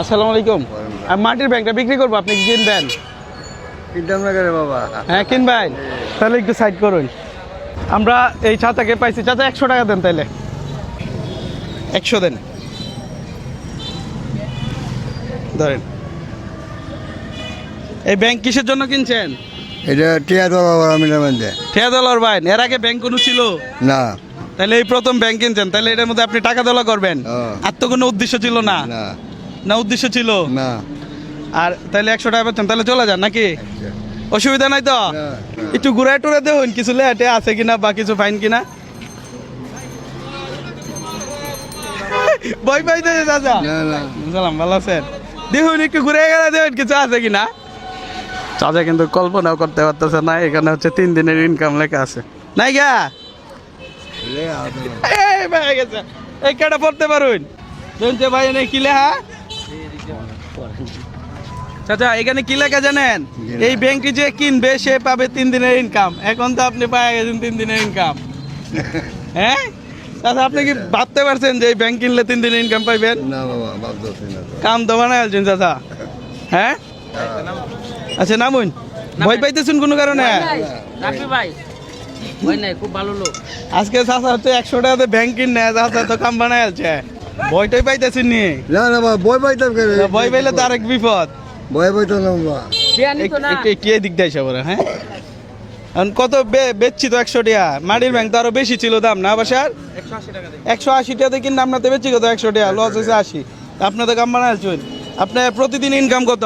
আসসালামু আলাইকুম। আমি মাটির ব্যাংকটা বিক্রি করব আপনি কি কিনবেন? বাবা। হ্যাঁ কিনবেন। তাহলে একটু সাইড করুন। আমরা এই ছাতাকে পাইছি। চাচা একশো টাকা দেন তাইলে। একশো দেন। ধরেন। এই ব্যাংক কিসের জন্য কিনছেন? এটা বাইন এর আগে ব্যাংক কোনো ছিল? না। তাহলে এই প্রথম ব্যাংক কিনছেন। তাহলে এটার মধ্যে আপনি টাকা দলা করবেন। আর তো কোনো উদ্দেশ্য ছিল না। না উদ্দেশ্য ছিল? না। আর তাহলে একশো টাকা পাচ্ছেন তাহলে চলে যান নাকি? অসুবিধা নাই তো। একটু ঘুরে টুরে দেখুন কিছু লেটে আছে কিনা বা কিছু ফাইন কিনা। বই না না। সালাম ভালো আছেন? দেখুন একটু ঘুরে গেলে দেখুন কিছু আছে কিনা? চাচা কিন্তু কল্পনাও করতে পারতেছে না এখানে হচ্ছে তিন দিনের ইনকাম লেখা আছে। নাই গা? এই ভাই গেছে। এই কেটা পড়তে পারুন? শুনছে ভাই এনে কি লেখা? চাচা এখানে কি লেখা জানেন? এই ব্যাংকে যে কিনবে সে পাবে তিন দিনের ইনকাম এখন তো আপনি পাই গেছেন তিন দিনের ইনকাম হ্যাঁ? চাচা আপনি কি ভাবতে পারছেন যে এই ব্যাংক কিনলে তিন দিনের ইনকাম পাইবেন? না বাবা। কাম তো বানাই আলছেন চাচা। হ্যাঁ? আচ্ছা নামুন। ভয় পাইতেছেন কোনো কারণে? রাখবি ভাই ওই নাই খুব ভালো লোক। আজকে চাচা হচ্ছে একশো টাকাতে ব্যাংক কিনে চাচা তো কাম আলছে ভয়টাই পাইতেছেন নি? না না বই পাইতাম করে ভয় পাইলে তো আরেক বিপদ। বই পাইতাম না বাবা তো একটু এদিক দিয়ে সবার হ্যাঁ? এখন কত বেচছি তো একশো টাকা মাটির ব্যাংক তো আরও বেশি ছিল দাম না বাসার? একশো আশি টাকাতে কিনে আপনার বেচছি কত? একশো টাকা লস হয়েছে আশি। আপনাদের কাম বানাচ্ছেন আপনার প্রতিদিন ইনকাম কত?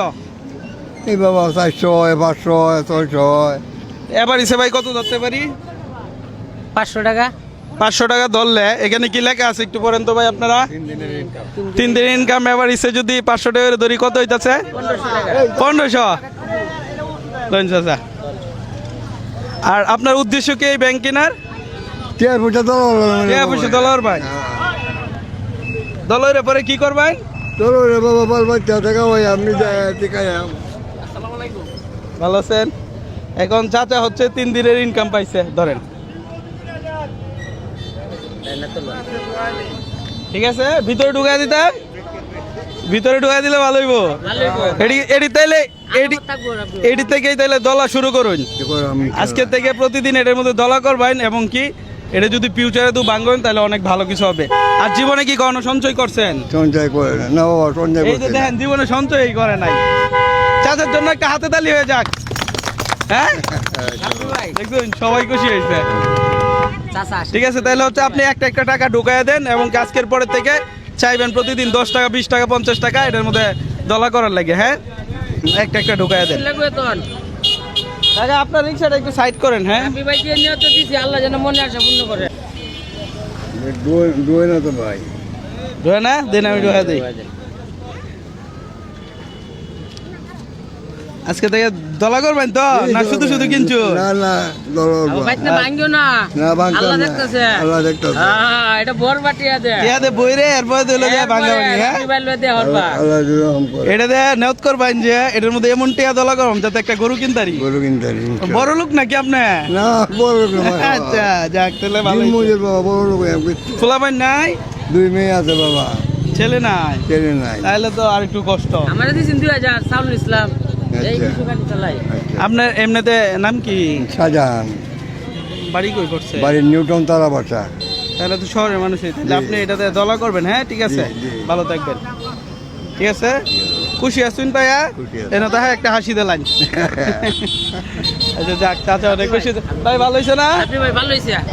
এই বাবা চারশো পাঁচশো ছয়শো এবার হিসেবে ভাই কত ধরতে পারি? পাঁচশো টাকা। পাঁচশো টাকা ধরলে এখানে কি লেখা আছে একটু পরেন তো ভাই আপনারা? তিন দিনের ইনকাম এবার হিসেবে যদি পাঁচশো টাকা ধরি কত হইতাছে? পনেরোশো। চাচা। আর আপনার উদ্দেশ্য কি এই ব্যাংক কেনার? পয়সা দলার ভাই। দলের পরে কি করবেন? ভালো আছেন? এখন চাচা হচ্ছে তিন দিনের ইনকাম পাইছে ধরেন। ঠিক আছে ভিতরে ঢুকাই দিতে ভিতরে ঢুকাই দিলে ভালো হইব। এডি এডি তাইলে এডি এডি থেকেই তাইলে দলা শুরু করুন। আজকে থেকে প্রতিদিন এটার মধ্যে দলা করবেন এবং কি এটা যদি ফিউচারে তো ভাঙবেন তাহলে অনেক ভালো কিছু হবে। আর জীবনে কি কখনো সঞ্চয় করছেন? সঞ্চয় করে না। সঞ্চয় এই যে দেখেন জীবনে সঞ্চয়ই করে নাই। চাচার জন্য একটা হাতে তালি হয়ে যাক। হ্যাঁ? দেখুন সবাই খুশি হয়েছে। ঠিক আছে তাহলে হচ্ছে আপনি একটা একটা টাকা ঢুকাই দেন এবং আজকের পরে থেকে চাইবেন প্রতিদিন দশ টাকা বিশ টাকা পঞ্চাশ টাকা এটার মধ্যে দলা করার লাগে হ্যাঁ? একটা একটা ঢুকাই দেন। টাকা আপনার রিক্সাটা একটু সাইড করেন হ্যাঁ? ভাই দিয়ে নিয়ে তো দিছি আল্লাহ যেন মনে আসে পূর্ণ করে। দুই- দুই না তো ভাই। ঢুকে না? দিন আমি ঢুকাই দিই। আজকে থেকে দলা করবেন তো? না শুধু শুধু কিনছো? না না আমার না ভাঙ্গিও না। আল্লাহ দেখতেছে। আল্লাহ দেখতেছে। হ্যাঁ এটা বর বাটিয়া দে। বইরে এরপরে দিলে যে ভাঙা ভাঙি হ্যাঁ? ভাই দে আল্লাহ রহম করে। এটা দে নেওত করবেন যে এটার মধ্যে এমন টিয়া দলা করম যাতে একটা গরু কিনতারি। গরু কিনতে পারি, ইনশাআল্লাহ। বড় লোক নাকি আপনি? না বড় লোক না। আচ্ছা যাক তাহলে ভালো দিন মজুর বাবা বড় লোক আমি করছি। ফুলাবাই নাই? দুই মেয়ে আছে বাবা। ছেলে নাই? ছেলে নাই। তাহলে তো আর একটু কষ্ট। আমার দিয়েছেন দুই হাজার সাউল ইসলাম। আচ্ছা। আচ্ছা। আপনার এমনিতে নাম কি? শাহজাহান। বাড়ি কই করছে? বাড়ির নিউটন তারা বাসা তাহলে তো শহরের তাহলে আপনি এটাতে দলা করবেন হ্যাঁ? ঠিক আছে। ভালো থাকবেন। ঠিক আছে? খুশি আছেন ভাইয়া? এনে তো হ্যাঁ একটা হাসি দিলাম আচ্ছা যাক চাচা অনেক খুশি। ভাই ভালো হয়েছে না?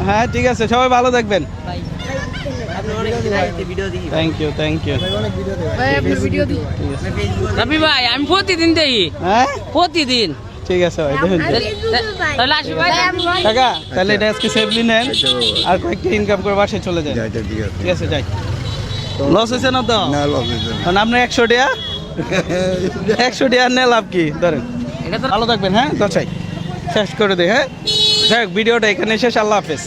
হ্যাঁ ঠিক আছে। সবাই ভালো থাকবেন। থ্যাংক ইউ থ্যাংক ইউ রাবি ভাই আমি প্রতিদিন দেই হ্যাঁ? প্রতিদিন। ঠিক আছে ভাই দেখুন। তাহলে আসবি ভাই। কাকা তাহলে এটা আজকে সেফলি নেন। আর কয়েকটা ইনকাম করে বাসায় চলে যায় ঠিক আছে। যাই। লস হয়েছে না তো? না লস হয়েছে। কারণ আপনার একশো টাকা। একশো টাকা নিয়ে লাভ কি? ধরেন। এটা ভালো থাকবেন হ্যাঁ? দশাই শেষ করে দে হ্যাঁ? যাই হোক ভিডিওটা এখানে শেষ। আল্লাহ হাফেজ।